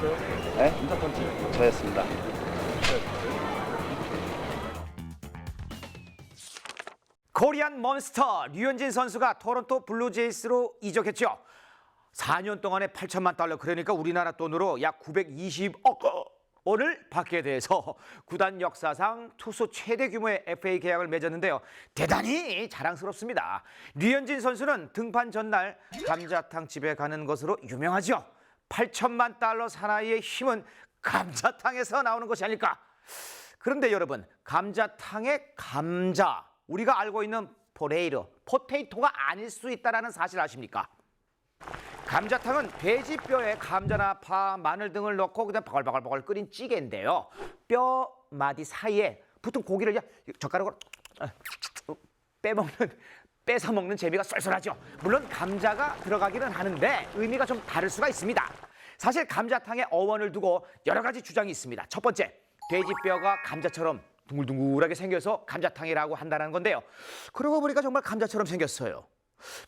네? 저였습니다. 코리안 몬스터 류현진 선수가 토론토 블루제이스로 이적했죠. 4년 동안에 8천만 달러 그러니까 우리나라 돈으로 약 920억 원을 받게 돼서 구단 역사상 투수 최대 규모의 FA 계약을 맺었는데요. 대단히 자랑스럽습니다. 류현진 선수는 등판 전날 감자탕 집에 가는 것으로 유명하죠. 8천만 달러 사나이의 힘은 감자탕에서 나오는 것이 아닐까. 그런데 여러분, 감자탕의 감자, 우리가 알고 있는 포레이로, 포테이토가 아닐 수 있다는 사실 아십니까? 감자탕은 돼지뼈에 감자나 파, 마늘 등을 넣고 그냥 바글바글바글 끓인 찌개인데요. 뼈 마디 사이에 붙은 고기를 젓가락으로 빼먹는 뺏어 먹는 재미가 쏠쏠하죠. 물론 감자가 들어가기는 하는데 의미가 좀 다를 수가 있습니다. 사실 감자탕에 어원을 두고 여러 가지 주장이 있습니다. 첫 번째, 돼지뼈가 감자처럼 둥글둥글하게 생겨서 감자탕이라고 한다는 건데요. 그러고 보니까 정말 감자처럼 생겼어요.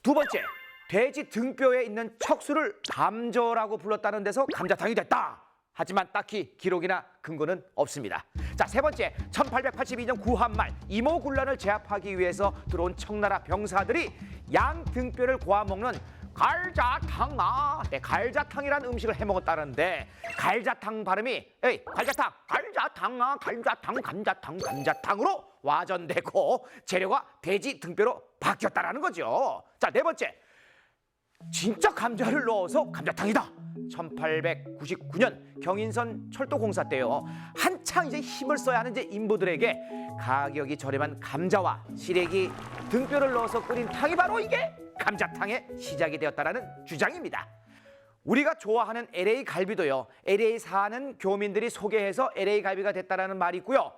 두 번째, 돼지 등뼈에 있는 척수를 감저라고 불렀다는 데서 감자탕이 됐다. 하지만 딱히 기록이나 근거는 없습니다. 자, 세 번째, 1882년 구한말 이모군란을 제압하기 위해서 들어온 청나라 병사들이 양 등뼈를 고아 먹는 갈자탕 아, 네, 갈자탕이라는 음식을 해 먹었다는데 갈자탕 발음이 에이, 갈자탕, 갈자탕 아, 갈자탕, 감자탕, 감자탕으로 와전되고 재료가 돼지 등뼈로 바뀌었다라는 거죠. 자, 네 번째, 진짜 감자를 넣어서 감자탕이다. 1899년 경인선 철도공사 때요. 한창 이제 힘을 써야 하는 이제 인부들에게 가격이 저렴한 감자와 시래기 등뼈를 넣어서 끓인 탕이 바로 이게 감자탕의 시작이 되었다라는 주장입니다. 우리가 좋아하는 LA 갈비도요. LA 사는 교민들이 소개해서 LA 갈비가 됐다라는 말이 있고요.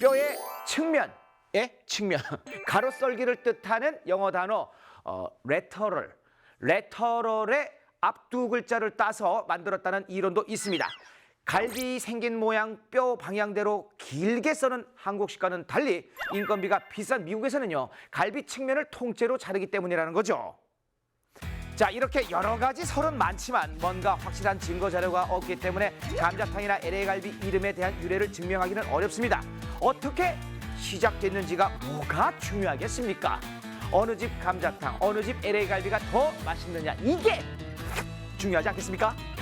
뼈의 측면, 예, 측면, 가로 썰기를 뜻하는 영어 단어 어, 레터럴, 레터럴의 앞 두 글자를 따서 만들었다는 이론도 있습니다. 갈비 생긴 모양 뼈 방향대로 길게 써는 한국식과는 달리 인건비가 비싼 미국에서는요 갈비 측면을 통째로 자르기 때문이라는 거죠. 자 이렇게 여러 가지 설은 많지만 뭔가 확실한 증거 자료가 없기 때문에 감자탕이나 LA 갈비 이름에 대한 유래를 증명하기는 어렵습니다. 어떻게 시작됐는지가 뭐가 중요하겠습니까? 어느 집 감자탕, 어느 집 LA 갈비가 더 맛있느냐 이게 중요하지 않겠습니까?